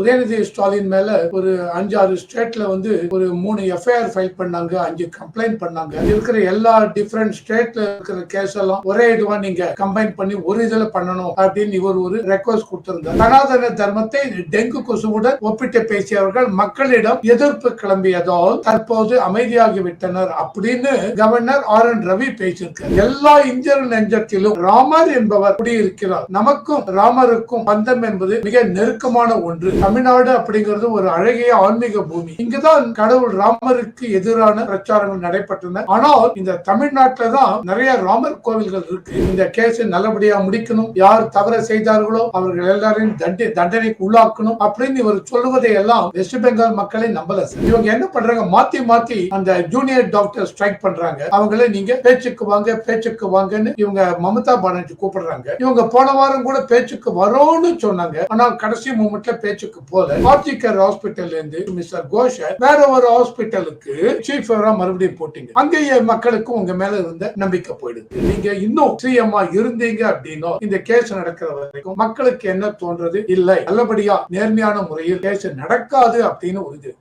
உதயநிதி ஸ்டாலின் மேல ஒரு அஞ்சாறு ஸ்டேட்ல வந்து ஒரு மூணு எஃப்ஐஆர் ஃபைல் பண்ணாங்க அஞ்சு கம்ப்ளைண்ட் பண்ணாங்க. இருக்கிற எல்லா டிஃப்ரெண்ட் ஸ்டேட்ல இருக்கிற கேஸ் எல்லாம் ஒரே இதுவா நீங்க கம்பைன் பண்ணி ஒரு இதுல பண்ணணும் அப்படின்னு இவர் ஒரு ரெக்வஸ்ட் கொடுத்திருந்தார். சனாதன தர்மத்தை டெங்கு கொசுவுடன் ஒப்பிட்டு பேசியவர்கள் மக்களிடம் எதிர்ப்பு கிளம்பியதால் தற்போது அமைதியாகிவிட்டனர் அப்படின்னு கவர்னர் ஆர் என் ரவி பேசியிருக்கார். எல்லா இந்தியர் நெஞ்சத்திலும் ராமர் என்பவர் குடியிருக்கிறார். நமக்கும் ராமருக்கும் பந்தம் என்பது மிக நெருக்கமான ஒன்று. தமிழ்நாடு அப்படிங்கிறது ஒரு அழகிய ஆன்மீக பூமி. இங்குதான் கடவுள் ராமருக்கு எதிரான பிரச்சாரங்கள் நடைபெற்றன. ஆனால் இந்த தமிழ்நாட்டில தான் நிறைய ராமர் கோவில்கள் இருக்கு. இந்த கேஸ் நல்லபடியா முடிக்கணும். யார் தவற செய்தார்களோ அவர்கள் எல்லாரையும் தண்டி தண்டனைக்கு உள்ளாக்கணும் அப்படின்னு இவர் சொல்லுவதை எல்லாம் வெஸ்ட் பெங்கால் மக்களை நம்பல சார். இவங்க என்ன பண்றாங்க? மாத்தி மாத்தி அந்த ஜூனியர் டாக்டர் ஸ்ட்ரைக் பண்றாங்க. அவங்கள நீங்க பேச்சுக்கு வாங்க பேச்சுக்கு வாங்கன்னு இவங்க மமதா பானர்ஜி கூப்பிடுறாங்க. இவங்க போன வாரம் கூட பேச்சுக்கு வரோம்னு சொன்னாங்க. ஆனால் கடைசி மூமெண்ட்ல பேச்சுக்கு போல ஆர்டிகர் ஹாஸ்பிட்டல்ல இருந்து மிஸ்டர் கோஷ வேற ஒரு ஹாஸ்பிட்டலுக்கு சீஃப் மறுபடியும் போட்டீங்க. அங்கேயே மக்களுக்கு உங்க மேல இருந்த நம்பிக்கை போயிடுது. நீங்க இன்னும் சிஎம்ஆ இருந்தீங்க அப்படின்னா இந்த கேஸ் நடக்கிற வரைக்கும் மக்களுக்கு என்ன தோன்றது? இல்லை. நல்லபடியா நேர்மையான முறையில் கேஸ் நடக்காது அப்படின்னு இது.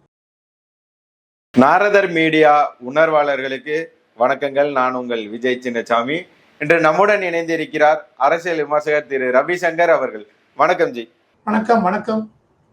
நாரதர் மீடியா உணர்வாளர்களுக்கு வணக்கங்கள். நான் உங்கள் விஜய் சின்னசாமி. இன்று நம்முடன் இணைந்திருக்கிறார் அரசியல் விமர்சகர் திரு ரவிசங்கர் அவர்கள். வணக்கம் ஜி. வணக்கம் வணக்கம்.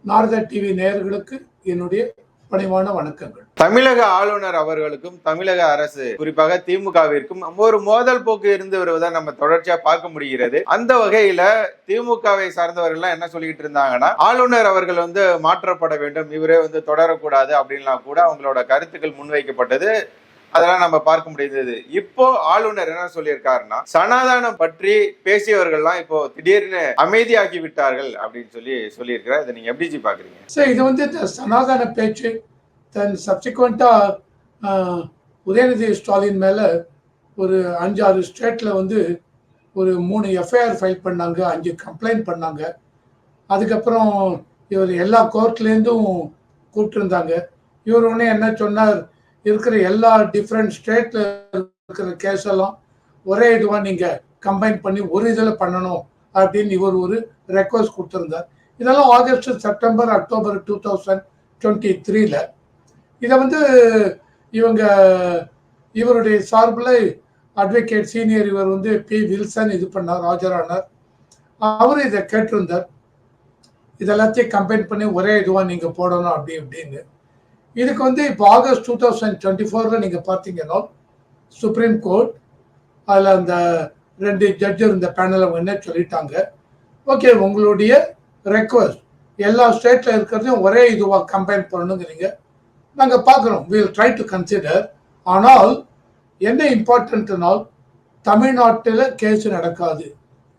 நாரதா டிவி நேயர்களுக்கு என்னுடைய பணிவான வணக்கங்கள். தமிழக ஆளுநர் அவர்களுக்கும் தமிழக அரசு குறிப்பாக திமுகவிற்கும் ஒரு மோதல் போக்கு இருந்து வருவதை நம்ம தொடர்ச்சியா பார்க்க முடிகிறது. அந்த வகையில திமுகவை சார்ந்தவர்கள் எல்லாம் என்ன சொல்லிட்டு இருந்தாங்கன்னா ஆளுநர் அவர்கள் வந்து மாற்றப்பட வேண்டும் இவரே வந்து தொடரக்கூடாது அப்படின்லாம் கூட அவங்களோட கருத்துக்கள் முன்வைக்கப்பட்டது. அதெல்லாம் நம்ம பார்க்க முடிந்தது. இப்போ ஆளுநர் என்ன சொல்லியிருக்காருன்னா சனாதானம் பற்றி பேசியவர்கள்லாம் இப்போ திடீர்னு அமைதியாகி விட்டார்கள் அப்படின்னு சொல்லி சொல்லியிருக்கிறார். இதை நீங்க எப்படி பார்க்குறீங்க? பாக்குறீங்க சார் இது வந்து இந்த சனாதன பேச்சு தென் சப்சிக்வெண்டா உதயநிதி ஸ்டாலின் மேல ஒரு அஞ்சாறு ஸ்டேட்ல வந்து ஒரு மூணு எஃப்ஐஆர் ஃபைல் பண்ணாங்க அஞ்சு கம்ப்ளைண்ட் பண்ணாங்க. அதுக்கப்புறம் இவர் எல்லா கோர்ட்லேருந்தும் கூப்பிட்டுருந்தாங்க. இவர் உடனே என்ன சொன்னார்? இருக்கிற எல்லா டிஃப்ரெண்ட் ஸ்டேட்ல இருக்கிற கேஸ் எல்லாம் ஒரே இதுவாக நீங்கள் கம்பைன் பண்ணி ஒரு இதில் பண்ணணும் அப்படின்னு இவர் ஒரு ரெக்வஸ்ட் கொடுத்துருந்தார். இதெல்லாம் August September October two thousand twenty த்ரீல இதை வந்து இவங்க இவருடைய சார்பில் அட்வொகேட் சீனியர் இவர் வந்து பி வில்சன் இது பண்ணார் ஆஜரானார். அவர் இதை கேட்டிருந்தார். இதெல்லாத்தையும் கம்பைன் பண்ணி ஒரே இதுவாக நீங்கள் போடணும் அப்படி இப்படின்னு. இதுக்கு வந்து இப்போ ஆகஸ்ட் டூ தௌசண்ட் டுவெண்ட்டி ஃபோரில் நீங்கள் பார்த்தீங்கன்னா சுப்ரீம் கோர்ட் அதில் அந்த ரெண்டு ஜட்ஜு இருந்த பேனல் அவங்க என்ன சொல்லிட்டாங்க? ஓகே உங்களுடைய ரெக்வஸ்ட் எல்லா ஸ்டேட்டில் இருக்கிறதையும் ஒரே இதுவாக கம்பைன் பண்ணணுங்கிறீங்க நாங்கள் பார்க்குறோம். வில் ட்ரை டு கன்சிடர் ஆனால் என்ன இம்பார்ட்டன்ட்னால் தமிழ்நாட்டில் கேஸ் நடக்காது.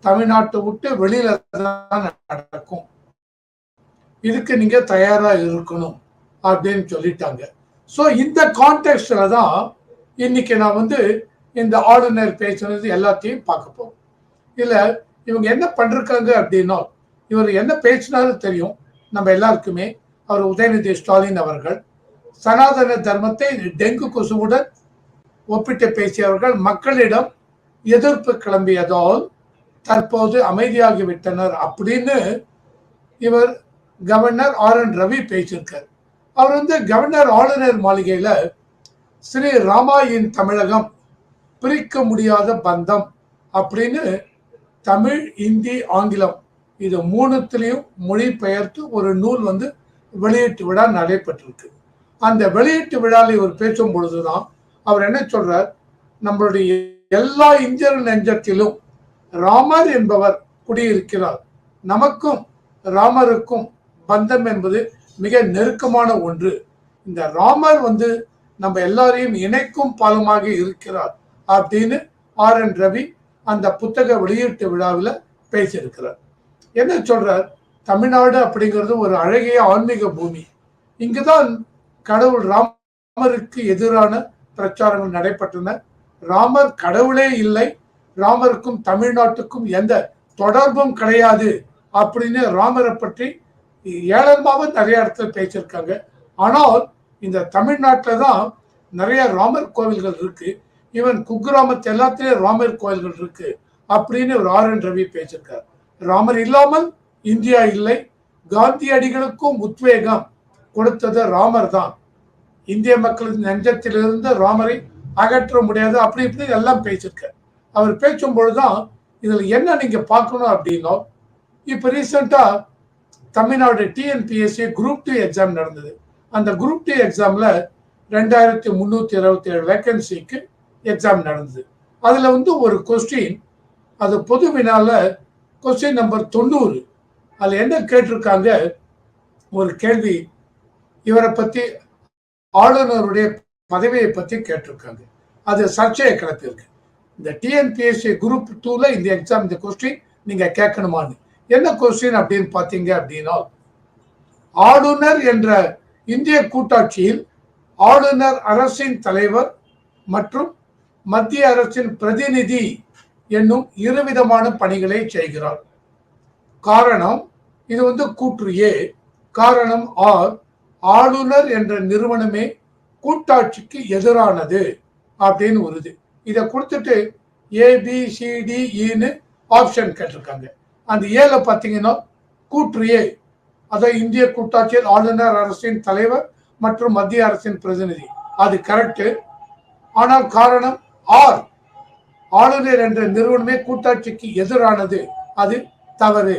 தமிழ்நாட்டை விட்டு வெளியில தான் நடக்கும். இதுக்கு நீங்கள் தயாராக இருக்கணும். அப்படின்னு சொல்லிட்டாங்க. ஸோ இந்த கான்டெக்ட்ல தான் இன்னைக்கு நான் வந்து இந்த ஆளுநர் பேசுனது எல்லாத்தையும் பார்க்க போறோம். இல்லை இவங்க என்ன பண்ணிருக்காங்க அப்படின்னா இவர் என்ன பேசினாரு தெரியும். நம்ம எல்லாருக்குமே அவர் உதயநிதி ஸ்டாலின் அவர்கள் சனாதன தர்மத்தை டெங்கு கொசுவுடன் ஒப்பிட்டு பேசியவர்கள் மக்களிடம் எதிர்ப்பு கிளம்பியதால் தற்போது அமைதியாகி விட்டனர் அப்படின்னு இவர் கவர்னர் ஆர் என் ரவி பேசியிருக்கார். அவர் வந்து கவர்னர் ஆளுநர் மாளிகையில ஸ்ரீ ராமாயின் தமிழகம் பிரிக்க முடியாத பந்தம் அப்படின்னு தமிழ் இந்தி ஆங்கிலம் இது மூணுத்திலையும் மொழிபெயர்த்து ஒரு நூல் வந்து வெளியீட்டு விழா நடைபெற்றிருக்கு. அந்த வெளியீட்டு விழாவில் இவர் பேசும் பொழுதுதான் அவர் என்ன சொல்றார்? நம்மளுடைய எல்லா இந்தியர் நெஞ்சத்திலும் ராமர் என்பவர் குடியிருக்கிறார். நமக்கும் ராமருக்கும் பந்தம் என்பது மிக நெருக்கமான ஒன்று. இந்த ராமர் வந்து நம்ம எல்லாரையும் இணைக்கும் பாலமாக இருக்கிறார் அப்படின்னு ஆர் என் ரவி அந்த புத்தக வெளியீட்டு விழாவில் பேசியிருக்கிறார். என்ன சொல்றார்? தமிழ்நாடு அப்படிங்கிறது ஒரு அழகிய ஆன்மீக பூமி. இங்குதான் கடவுள் ராமருக்கு எதிரான பிரச்சாரங்கள் நடைபெற்றன. ராமர் கடவுளே இல்லை ராமருக்கும் தமிழ்நாட்டுக்கும் எந்த தொடர்பும் கிடையாது அப்படின்னு ராமரை பற்றி ஏழம்பாவும் நிறைய இடத்துல பேசியிருக்காங்க. ஆனால் இந்த தமிழ்நாட்டில் தான் நிறைய ராமர் கோவில்கள் இருக்கு. ஈவன் குக்கிராமத்து எல்லாத்துலேயும் ராமர் கோவில்கள் இருக்கு அப்படின்னு ஒரு ஆர் என் ரவி பேசியிருக்கார். ராமர் இல்லாமல் இந்தியா இல்லை. காந்தியடிகளுக்கும் உத்வேகம் கொடுத்தது ராமர் தான். இந்திய மக்களின் நெஞ்சத்திலிருந்து ராமரை அகற்ற முடியாது அப்படி இப்படி எல்லாம் பேசியிருக்கார். அவர் பேசும்பொழுது பொழுதுதான் இதில் என்ன நீங்கள் பார்க்கணும் அப்படின்னா இப்போ ரீசெண்டாக Tamil Nadu TNPSC group two exam நடந்தது. அந்த குரூப் டூ எக்ஸாமில் ரெண்டாயிரத்தி முந்நூற்றி இருபத்தி ஏழு வேக்கன்சிக்கு எக்ஸாம் நடந்தது. அதில் வந்து ஒரு கொஸ்டின் அது பொது வினால கொஸ்டின் நம்பர் தொண்ணூறு. அதில் என்ன கேட்டிருக்காங்க? ஒரு கேள்வி. இவரை பற்றி ஆளுநருடைய பதவியை பற்றி கேட்டிருக்காங்க. அது சர்ச்சையை கிளப்பியிருக்கு. இந்த டிஎன்பிஎஸ்சி குரூப் டூவில் இந்த எக்ஸாம் இந்த கொஸ்டின் நீங்கள் கேட்கணுமான்னு. என்ன கொஸ்டின் அப்படின்னு பார்த்தீங்க அப்படின்னா ஆளுநர் என்ற இந்திய கூட்டாட்சியில் ஆளுநர் அரசின் தலைவர் மற்றும் மத்திய அரசின் பிரதிநிதி என்னும் இருவிதமான பணிகளை செய்கிறார். காரணம் இது வந்து கூற்று ஏ. காரணம் ஆர் ஆளுநர் என்ற நிறுவனமே கூட்டாட்சிக்கு எதிரானது அப்படின்னு வருது இதை கொடுத்துட்டு ஏபிசிடிஇன்னு e ஆப்ஷன் கேட்டிருக்காங்க. அந்த ஏல பார்த்தீங்கன்னா கூற்று ஏ. அதாவது இந்திய கூட்டாட்சியில் ஆளுநர் அரசின் தலைவர் மற்றும் மத்திய அரசின் பிரதிநிதி. அது கரெக்ட் ஆனால் காரணம் ஆர். ஆளுநர் என்ற நிறுவனமே கூட்டாட்சிக்கு எதிரானது. அது தவறு.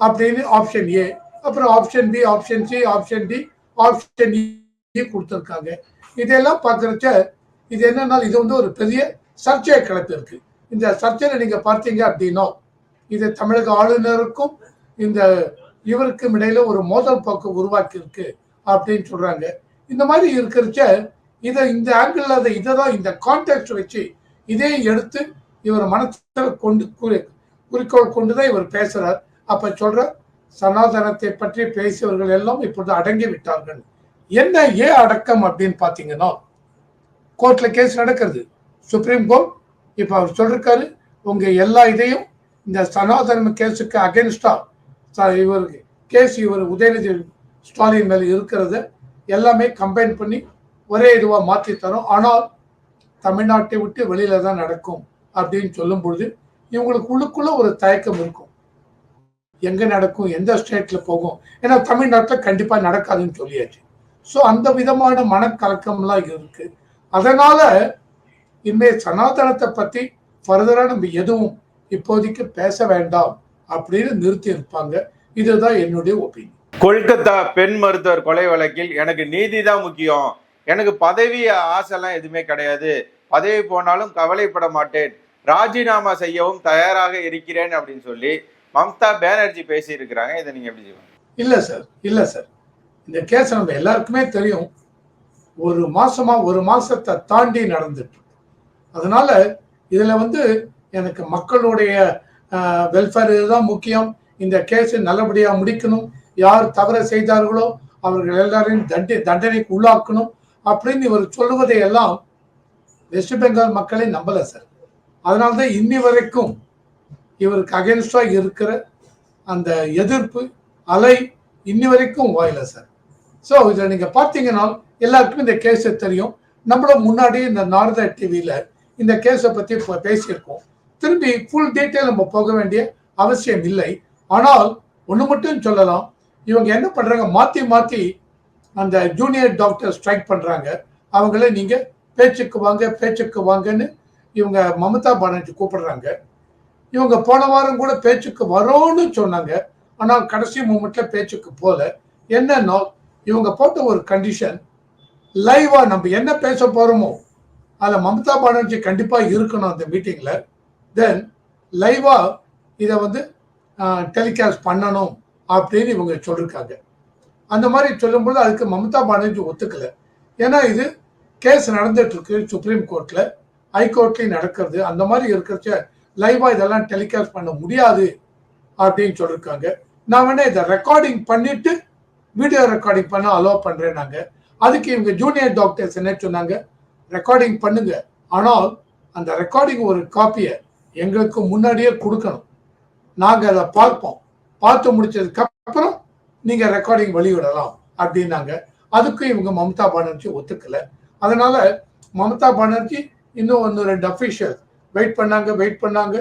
அப்படின்னு ஆப்ஷன் ஏ. அப்புறம் option B option C option D option E கொடுத்துருக்காங்க. இதெல்லாம் பார்க்குறச்ச இது என்னன்னா இது வந்து ஒரு பெரிய சர்ச்சையை கிளப்பியிருக்கு. இந்த சர்ச்சையில நீங்க பார்த்தீங்க அப்படின்னா இது தமிழக ஆளுநருக்கும் இந்த இவருக்கும் இடையில ஒரு மோதல் போக்கு உருவாக்கி இருக்கு அப்படின்னு சொல்றாங்க. இந்த மாதிரி இருக்கிறச்ச இதை இந்த ஆங்கிள் அதை இதை தான் இந்த கான்டெக்ட் வச்சு இதே எடுத்து இவர் மனசில் கொண்டு குறிக்கோள் கொண்டு தான் இவர் பேசுறார். அப்ப சொல்ற சனாதனத்தை பற்றி பேசியவர்கள் எல்லாம் இப்பொழுது அடங்கி விட்டார்கள். என்ன ஏன் அடக்கம் அப்படின்னு பார்த்தீங்கன்னா கோர்ட்ல கேஸ் நடக்கிறது. சுப்ரீம் கோர்ட் இப்போ அவர் சொல்லிருக்காரு உங்க எல்லா இதையும் இந்த சனாதன கேஸுக்கு அகேன்ஸ்டா இவருக்கு கேஸ் இவர் உதயநிதி ஸ்டாலின் மேலே இருக்கிறத எல்லாமே கம்பைன் பண்ணி ஒரே இதுவாக மாற்றி தரும். ஆனால் தமிழ்நாட்டை விட்டு வெளியில தான் நடக்கும் அப்படின்னு சொல்லும் பொழுது இவங்களுக்கு உள்ளுக்குள்ள ஒரு தயக்கம் இருக்கும். எங்க நடக்கும் எந்த ஸ்டேட்ல போகும்? ஏன்னா தமிழ்நாட்டில் கண்டிப்பா நடக்காதுன்னு சொல்லியாச்சு. ஸோ அந்த விதமான மனக்கலக்கம்லாம் இருக்கு. அதனால இனிமே சனாதனத்தை பத்தி ஃபர்தரா நம்ம எதுவும் இப்போதைக்கு பேச வேண்டாம் அப்படின்னு நிறுத்தி இருப்பாங்க இதுதான் என்னுடைய ஒப்பீனியன் கொல்கத்தா பெண் மருத்துவர் கொலை வழக்கில் எனக்கு நீதி தான் முக்கியம். எனக்கு பதவி ஆசைலாம் எதுவுமே கிடையாது. பதவி போனாலும் கவலைப்பட மாட்டேன். ராஜினாமா செய்யவும் தயாராக இருக்கிறேன் அப்படின்னு சொல்லி மம்தா பானர்ஜி பேசி இருக்கிறாங்க இதை நீங்க எப்படி சொல்லுங்க இல்ல சார் இல்ல சார். இந்த கேஸ் நம்ம எல்லாருக்குமே தெரியும். ஒரு மாசமா ஒரு மாசத்தை தாண்டி நடந்துட்டு. அதனால இதுல வந்து எனக்கு மக்களுடைய வெல்ஃபேர் தான் முக்கியம். இந்த கேஸ் நல்லபடியாக முடிக்கணும். யார் தவறு செய்தார்களோ அவர்கள் எல்லாரையும் தண்டி தண்டனைக்கு உள்ளாக்கணும். அப்படின்னு இவர் சொல்லுவதை எல்லாம் வெஸ்ட் பெங்கால் மக்களை நம்பலை சார் அதனால்தான் இன்னி வரைக்கும் இவருக்கு அகேன்ஸ்டாக இருக்கிற அந்த எதிர்ப்பு அலை இன்னி வரைக்கும் வாயில சார் ஸோ இதில் நீங்கள் பார்த்தீங்கன்னா எல்லாருக்குமே இந்த கேஸை தெரியும். நம்மளும் முன்னாடி இந்த நாரதா டிவியில் இந்த கேஸை பற்றி பேசியிருக்கோம். திரும்பி ஃபுல் டீட்டெயில் நம்ம போக வேண்டிய அவசியம் இல்லை. ஆனால் ஒன்று மட்டும் சொல்லலாம். இவங்க என்ன பண்ணுறாங்க மாற்றி மாற்றி அந்த ஜூனியர் டாக்டர் ஸ்ட்ரைக் பண்ணுறாங்க அவங்கள நீங்கள் பேச்சுக்கு வாங்க பேச்சுக்கு வாங்கன்னு இவங்க மமதா பானர்ஜி கூப்பிடுறாங்க. இவங்க போன வாரம் கூட பேச்சுக்கு வரோன்னு சொன்னாங்க. ஆனால் கடைசி மூமெண்ட்ல பேச்சுக்கு போல. என்னன்னா இவங்க போட்ட ஒரு கண்டிஷன் லைவா நம்ம என்ன பேச போறோமோ அதில் மம்தா பானர்ஜி கண்டிப்பாக இருக்கணும் அந்த மீட்டிங்ல தென் லைவா இதை வந்து டெலிகாஸ்ட் பண்ணணும் அப்படின்னு இவங்க சொல்லியிருக்காங்க அந்த மாதிரி சொல்லும்போது அதுக்கு மம்தா பானர்ஜி ஒத்துக்கல. ஏன்னா இது கேஸ் நடந்துட்டு இருக்கு சுப்ரீம் கோர்ட்ல ஹைகோர்ட்லேயும் நடக்கிறது. அந்த மாதிரி இருக்கிறச்ச லைவா இதெல்லாம் டெலிகாஸ்ட் பண்ண முடியாது அப்படின்னு சொல்லியிருக்காங்க நான் வேணா இதை ரெக்கார்டிங் பண்ணிட்டு வீடியோ ரெக்கார்டிங் பண்ண அலோவ் பண்ணுறேன் அதுக்கு இவங்க ஜூனியர் டாக்டர்ஸ் என்ன சொன்னாங்க? ரெக்கார்டிங் பண்ணுங்க. ஆனால் அந்த ரெக்கார்டிங் ஒரு காப்பியை எங்களுக்கு முன்னாடியே கொடுக்கணும். நாங்கள் அதை பார்ப்போம். பார்த்து முடிச்சதுக்கு அப்புறம் நீங்க ரெக்கார்டிங் வெளியிடலாம் அப்படின்னாங்க. அதுக்கும் இவங்க மம்தா பானர்ஜி ஒத்துக்கலை. அதனால மம்தா பானர்ஜி இன்னும் ஒன்று ரெண்டு அஃபீஷியல் வெயிட் பண்ணாங்க வெயிட் பண்ணாங்க.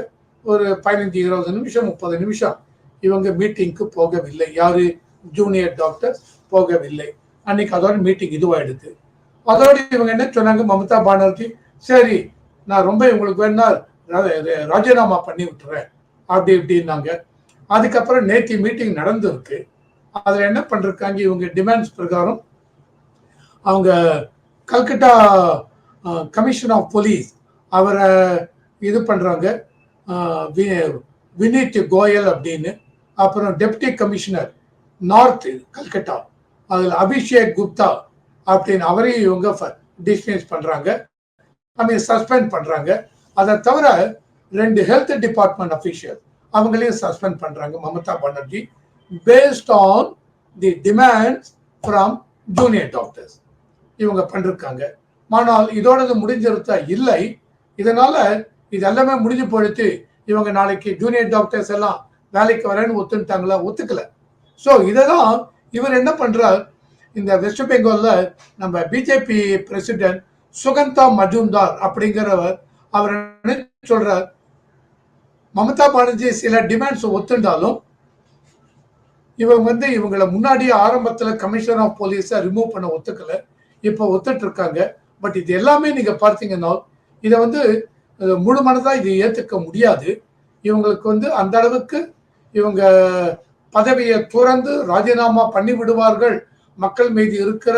ஒரு பதினஞ்சு இருபது நிமிஷம் முப்பது நிமிஷம் இவங்க மீட்டிங்க்கு போகவில்லை. யாரு? ஜூனியர் டாக்டர் போகவில்லை. அன்னைக்கு அதோட மீட்டிங் இதுவாயிடுது. அதோட இவங்க என்ன சொன்னாங்க? மமதா பானர்ஜி சரி நான் ரொம்ப இவங்களுக்கு வேணா ராஜினாமா பண்ணி விட்டுறேன். அப்படி இப்படின்னாங்க. அதுக்கப்புறம் நேற்று மீட்டிங் நடந்திருக்கு. அதில் என்ன பண்ணிருக்காங்க? இவங்க டிமாண்ட்ஸ் பிரகாரம் அவங்க கல்கட்டா கமிஷன் ஆஃப் போலீஸ் அவரை இது பண்ணுறாங்க அஹ், வினீத் கோயல் அப்படின்னு. அப்புறம் டெப்டி கமிஷனர் நார்த் கல்கட்டா. அதில் அபிஷேக் குப்தா அப்படின்னு அவரையும் இவங்க டிஸ்மிஸ் பண்ணுறாங்க ஐ மீன் சஸ்பெண்ட் பண்ணுறாங்க அதை தவிர ரெண்டு ஹெல்த் டிபார்ட்மெண்ட் அஃபீஷியல் அவங்களையும் சஸ்பெண்ட் பண்ணுறாங்க Mamata Banerjee based on the demands from junior doctors இவங்க பண்ணிருக்காங்க. ஆனால் இதோடது முடிஞ்சிருத்தா இல்லை. இதனால இது எல்லாமே முடிஞ்சு போயிடுத்து இவங்க நாளைக்கு ஜூனியர் டாக்டர்ஸ் எல்லாம் வேலைக்கு வரேன்னு ஒத்துட்டாங்களா ஒத்துக்கல. ஸோ இதெல்லாம் இவர் என்ன பண்ணுறார் இந்த வெஸ்ட் பெங்காலில் நம்ம பிஜேபி பிரசிடென்ட் சுகந்தா மஜூம்தார் அப்படிங்கிறவர் அவர் என்ன சொல்றார்? மமதா பானர்ஜி சில டிமாண்ட்ஸ் ஒத்துண்டாலும் இவங்க வந்து இவங்களை முன்னாடியே ஆரம்பத்துல கமிஷனர் ஆஃப் போலீஸை ரிமூவ் பண்ண ஒத்துக்கல. இப்போ ஒத்துட்டு இருக்காங்க பட் இது எல்லாமே நீங்க பார்த்தீங்கன்னா இதை வந்து முழு மனதா இது ஏத்துக்க முடியாது. இவங்களுக்கு வந்து அந்த அளவுக்கு இவங்க பதவியை துறந்து ராஜினாமா பண்ணி விடுவார்கள். மக்கள் மீது இருக்கிற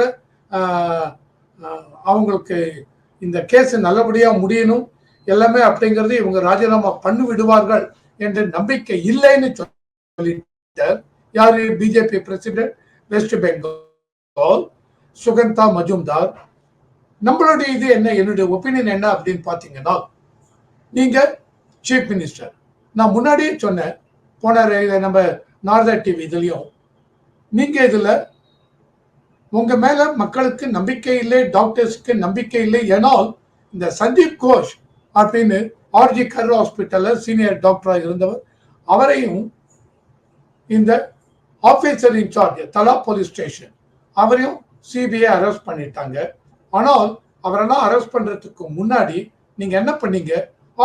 அவங்களுக்கு இந்த கேஸ் நல்லபடியா முடியணும். எல்லாமே அப்படிங்கிறது இவங்க ராஜினாமா பண்ணி விடுவார்கள் என்று நம்பிக்கை இல்லைன்னு சொல்லிட்டார். யாரு? BJP president West Bengal Sukanta Majumdar. நம்மளுடைய இது என்ன? என்னுடைய ஒப்பீனியன் என்ன அப்படின்னு பாத்தீங்கன்னா நீங்க சீஃப் மினிஸ்டர் நான் முன்னாடியே சொன்னேன் போன இதை நம்ம நார்தா டிவி இதுலயும். நீங்க இதுல உங்க மேல மக்களுக்கு நம்பிக்கை இல்லை டாக்டர்ஸ்க்கு நம்பிக்கை இல்லை ஏனால் இந்த சந்தீப் கோஷ் அப்படின்னு ஆர்ஜி கர் ஹாஸ்பிட்டலில் சீனியர் டாக்டராக இருந்தவர். அவரையும் இந்த officer in charge Tala police station அவரையும் சிபிஐ அரெஸ்ட் பண்ணிட்டாங்க. ஆனால் அவரெல்லாம் அரெஸ்ட் பண்ணுறதுக்கு முன்னாடி நீங்கள் என்ன பண்ணீங்க?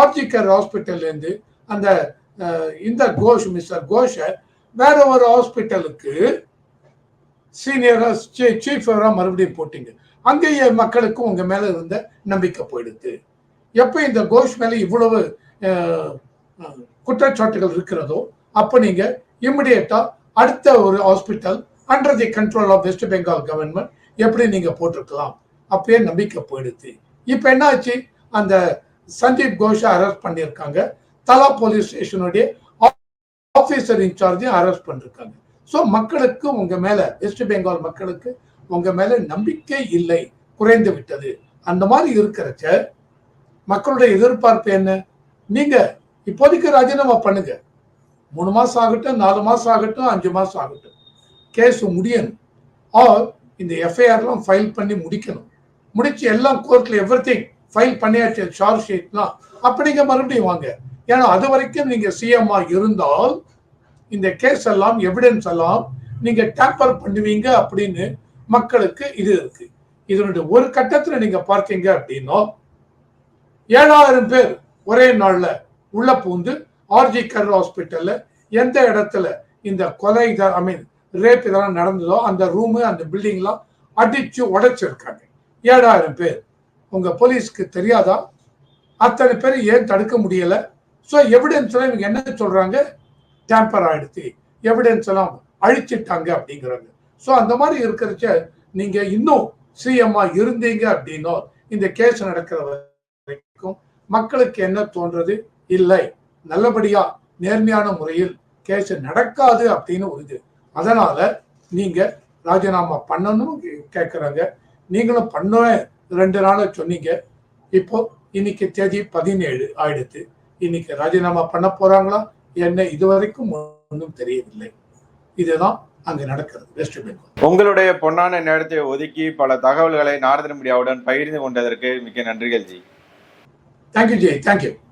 ஆர்ஜி கர் ஹாஸ்பிட்டல்லேருந்து அந்த இந்த கோஷ் மிஸ்டர் கோஷை வேற ஒரு ஹாஸ்பிட்டலுக்கு சீனியராக சீஃப் மறுபடியும் போட்டீங்க. அங்கேயே மக்களுக்கும் உங்கள் மேலே இருந்த நம்பிக்கை போயிடுது. எப்போ இந்த கோஷ் மேலே இவ்வளவு குற்றச்சாட்டுகள் இருக்கிறதோ அப்போ நீங்கள் இம்மிடியேட்டாக அடுத்த ஒரு hospital under the control of West Bengal government எப்படி நீங்கள் போட்டிருக்கலாம்? அப்படியே நம்பிக்கை போயிடுது. இப்போ என்னாச்சு? அந்த சந்தீப் கோஷை அரெஸ்ட் பண்ணியிருக்காங்க. தலா போலீஸ் ஸ்டேஷனுடைய ஆஃபீஸர் இன்சார்ஜையும் அரெஸ்ட் பண்ணிருக்காங்க. ஸோ மக்களுக்கு உங்கள் மேலே வெஸ்ட் பெங்கால் மக்களுக்கு உங்கள் மேலே நம்பிக்கை இல்லை. குறைந்து விட்டது. அந்த மாதிரி இருக்கிறச்ச மக்களுடைய எதிர்பார்ப்பு என்ன? நீங்க இப்போதைக்கு ராஜினாமா பண்ணுங்க. மூணு மாசம் ஆகட்டும் நாலு மாசம் ஆகட்டும் அஞ்சு மாசம் ஆகட்டும். கேஸ் முடியணும். ஆர் இந்த எஃப்ஐஆர்லாம் ஃபைல் பண்ணி முடிக்கணும். முடிச்சு எல்லாம் கோர்ட்ல எவ்ரி திங் ஃபைல் பண்ணியாச்சு சார்ஜ் ஷீட்லாம் அப்படிங்க மறுபடியும் வாங்க. ஏன்னா அது வரைக்கும் நீங்க சிஎம்ஆ இருந்தால் இந்த கேஸ் எல்லாம் எவிடன்ஸ் எல்லாம் நீங்க டேப்பர் பண்ணுவீங்க அப்படின்னு மக்களுக்கு இது இருக்கு. இதனுடைய ஒரு கட்டத்துல நீங்க பார்த்தீங்க அப்படின்னா ஏழாயிரம் பேர் ஒரே நாள்ல உள்ள பூந்து ஆர்ஜி கர் ஹாஸ்பிட்டல்ல எந்த இடத்துல இந்த கொலை ஐ மீன் ரேப் இதெல்லாம் நடந்ததோ அந்த ரூமு அந்த பில்டிங்லாம் அடிச்சு உடைச்சிருக்காங்க. ஏழாயிரம் பேர். உங்க போலீஸ்க்கு தெரியாதா? அத்தனை பேர் ஏன் தடுக்க முடியல? ஸோ எவிடன்ஸ் இவங்க என்ன சொல்றாங்க? டேம்பர் ஆயிடுச்சு. எவிடன்ஸ் எல்லாம் அழிச்சிட்டாங்க அப்படிங்கிறாங்க. ஸோ அந்த மாதிரி இருக்கிறச்ச நீங்க இன்னும் சிஎம்ஆ இருந்தீங்க அப்படின்னா இந்த கேஸ் நடக்கிற வரைக்கும் மக்களுக்கு என்ன தோன்றது? இல்லை. நல்லபடியா நேர்மையான முறையில் கேஸ் நடக்காது அப்படின்னு ஒரு இது. அதனால நீங்க ராஜினாமா பண்ணணும் கேட்குறாங்க நீங்களும் பண்ணுவேன் ரெண்டு நாளாக சொன்னீங்க. இப்போ இன்னைக்கு தேதி பதினேழு ஆயிடுத்து இன்னைக்கு ராஜினாமா பண்ண போறாங்களா? என்ன இதுவரைக்கும் ஒன்றும் தெரியவில்லை. இதுதான் அங்கு நடக்கிறது. வெஸ்ட் பெங்கால் உங்களுடைய பொன்னான நேரத்தை ஒதுக்கி பல தகவல்களை நாரதன் மீடியாவுடன் பகிர்ந்து கொண்டதற்கு மிக்க நன்றிகள் ji. Thank you, Jay. Thank you.